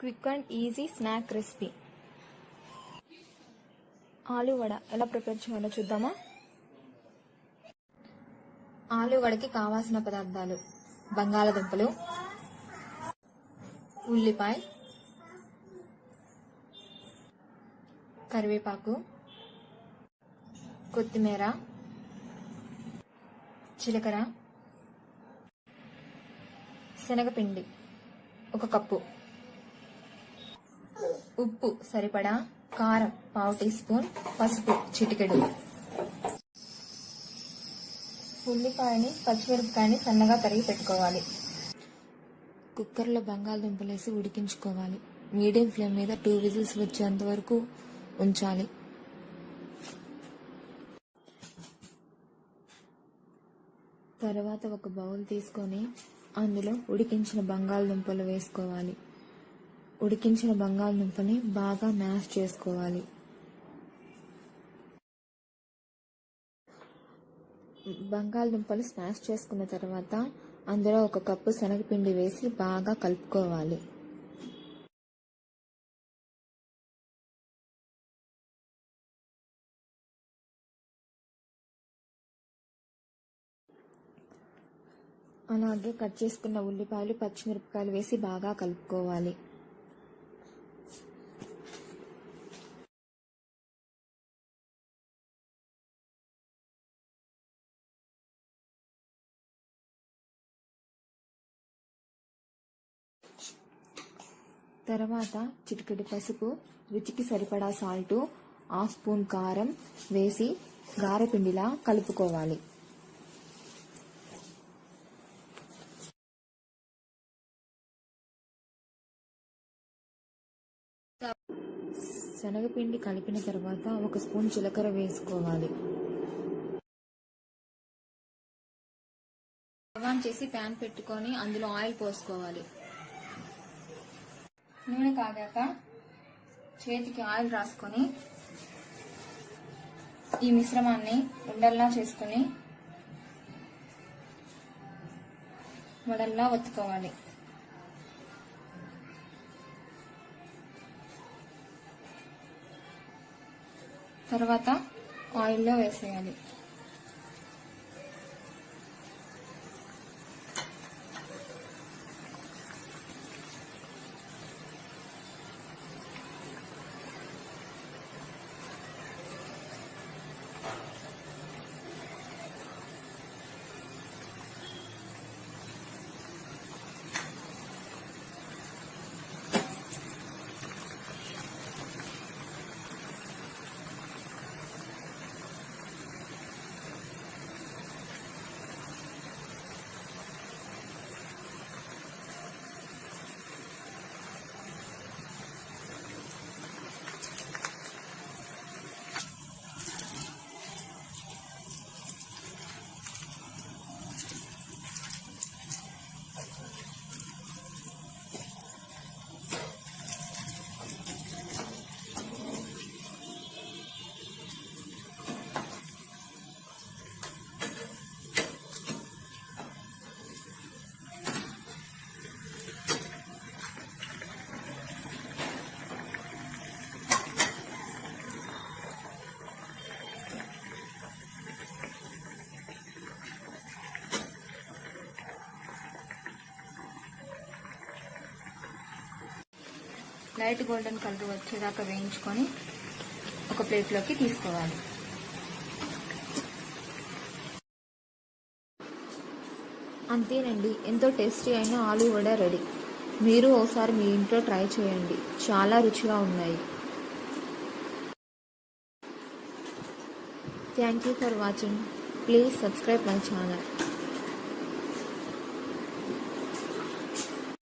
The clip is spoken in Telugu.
Quick and easy snack recipe. Aloo vada ఎలా ప్రిపేర్ చేయాలో చూద్దామా? ఆలు వడకి కావాల్సిన పదార్థాలు బంగాళదుంపలు ఉల్లిపాయ కరివేపాకు కొత్తిమీర జీలకర్ర శనగపిండి ఒక కప్పు. ఉప్పు సరిపడా కారం పావు టీ స్పూన్ పసుపు చిటికెడు. ఉల్లిపాయని పచ్చిమిరపకాయని సన్నగా తరిగి పెట్టుకోవాలి. కుక్కర్లో బంగాళదుంపలేసి ఉడికించుకోవాలి. మీడియం ఫ్లేమ్ మీద టూ విజిల్స్ వచ్చేంత వరకు ఉంచాలి. తర్వాత ఒక బౌల్ తీసుకొని అందులో ఉడికించిన బంగాళదుంపలు వేసుకోవాలి. ఉడికించిన బంగాళదుంపని బాగా మ్యాష్ చేసుకోవాలి. బంగాళదుంపలు స్మాష్ చేసుకున్న తర్వాత అందులో ఒక కప్పు శనగపిండి వేసి బాగా కలుపుకోవాలి. అలాగే కట్ చేసుకున్న ఉల్లిపాయలు పచ్చిమిరపకాయలు వేసి బాగా కలుపుకోవాలి. తర్వాత చిటికెడు పసుపు రుచికి సరిపడా సాల్టు హాఫ్ స్పూన్ కారం వేసి గారెపిండిలా కలుపుకోవాలి. శనగపిండి కలిపిన తర్వాత ఒక స్పూన్ జీలకర్ర వేసుకోవాలి. ఆన్ చేసి ప్యాన్ పెట్టుకొని అందులో ఆయిల్ పోసుకోవాలి. నూనె కాగాక చేతికి ఆయిల్ రాసుకొని ఈ మిశ్రమాన్ని ఉండల్లా చేసుకొని వడల్లా ఒత్తుకోవాలి. తర్వాత ఆయిల్లో వేసేయాలి. లైట్ గోల్డెన్ కలర్ వచ్చేదాకా వేయించుకొని ఒక ప్లేట్లోకి తీసుకోవాలి. అంతేనండి. ఎంతో టేస్టీ అయిన ఆలు వడ రెడీ. మీరు ఒకసారి మీ ఇంట్లో ట్రై చేయండి. చాలా రుచిగా ఉన్నాయి. Thank you for watching. Please subscribe my channel.